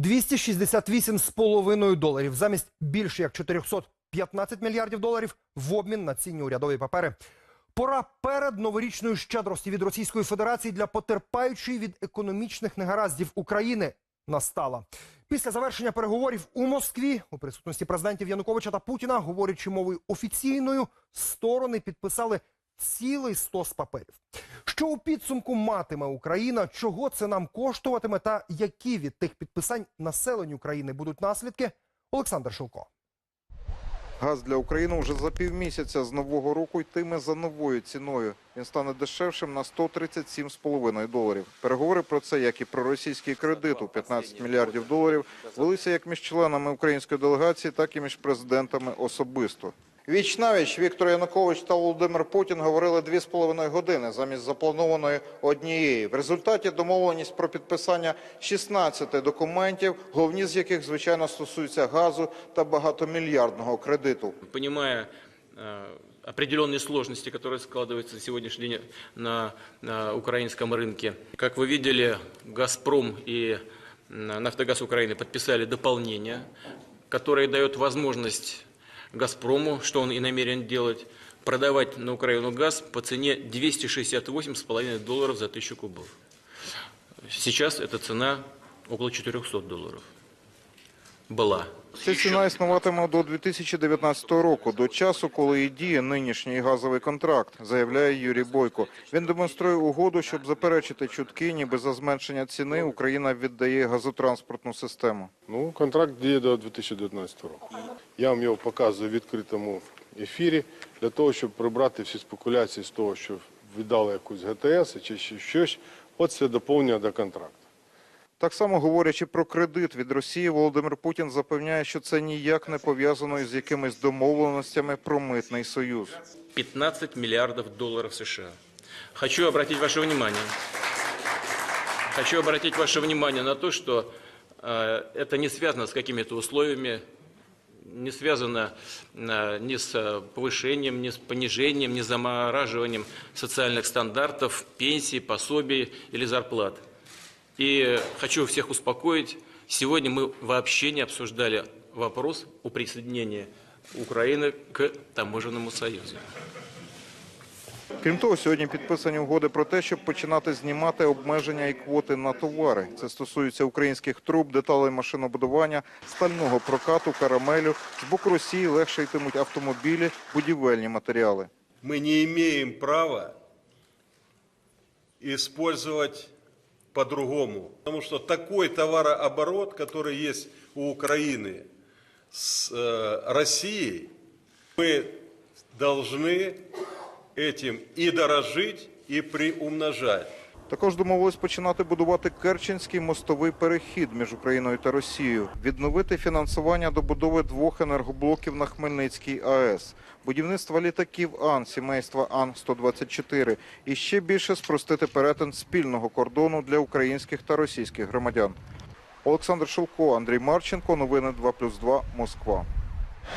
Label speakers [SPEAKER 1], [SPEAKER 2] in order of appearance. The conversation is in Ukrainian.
[SPEAKER 1] 268,5 доларів замість більше як 415 мільярдів доларів в обмін на цінні урядові папери. Пора перед новорічною щедрості від Російської Федерації для потерпаючої від економічних негараздів України настала. Після завершення переговорів у Москві у присутності президентів Януковича та Путіна, говорячи мовою офіційною, сторони підписали цілий стос паперів. Що у підсумку матиме Україна, чого це нам коштуватиме, та які від тих підписань населенню країни будуть наслідки? Олександр Шилко.
[SPEAKER 2] Газ для України вже за півмісяця з нового року йтиме за новою ціною. Він стане дешевшим на 137,5 доларів. Переговори про це, як і про російський кредит у 15 мільярдів доларів, велися як між членами української делегації, так і між президентами особисто. Віч навіч Віктор Янукович та Володимир Путін говорили дві з половиною години замість запланованої однієї. В результаті домовленість про підписання 16 документів, головні з яких звичайно стосуються газу та багатомільярдного кредиту.
[SPEAKER 3] понимая э, определенные сложности, которые складываются на сегодняшний день на, на украинском рынке. Как вы видели, «Газпром» и м, «Нафтогаз Украины» подписали дополнение, которое дает возможность «Газпрому», что он и намерен делать, продавать на Украину газ по цене 268,5 долларов за тысячу кубов. Сейчас эта цена около 400 долларов. Была.
[SPEAKER 2] Ця ціна існуватиме до 2019 року, до часу, коли і діє нинішній газовий контракт, заявляє Юрій Бойко. Він демонструє угоду, щоб заперечити чутки, ніби за зменшення ціни Україна віддає газотранспортну систему.
[SPEAKER 4] Ну, контракт діє до 2019 року. Я вам його показую в відкритому ефірі для того, щоб прибрати всі спекуляції з того, що віддали якусь ГТС чи щось. От це доповнення до контракту.
[SPEAKER 2] Так само говорячи про кредит від Росії, Володимир Путін запевняє, що це ніяк не пов'язано із якимись домовленостями про митний союз.
[SPEAKER 3] 15 миллиардов долларов США. Хочу обратить ваше внимание. Хочу обратить ваше внимание на то, что э, это не связано с какими-то условиями, не связано э, ни с повышением, ни с понижением, ни с замораживанием социальных стандартов, пенсий, пособий или зарплат. И хочу всех успокоить, сегодня мы вообще не обсуждали вопрос о присоединении Украины к таможенному союзу.
[SPEAKER 2] Крім того, сьогодні підписані угоди про те, щоб починати знімати обмеження і квоти на товари. Це стосується українських труб, деталей машинобудування, стального прокату, карамелю. З боку Росії легше йтимуть автомобілі, будівельні матеріали.
[SPEAKER 5] мы не имеем права использовать по-другому. Потому что такой товарооборот, который есть у Украины с э, Россией, мы должны этим и дорожить, и приумножать.
[SPEAKER 2] Також домовились починати будувати Керченський мостовий перехід між Україною та Росією, відновити фінансування добудови двох енергоблоків на Хмельницькій АЕС, будівництва літаків Ан сімейства Ан 124 і ще більше спростити перетин спільного кордону для українських та російських громадян. Олександр Шилко, Андрій Марченко. Новини 2+,2. Москва.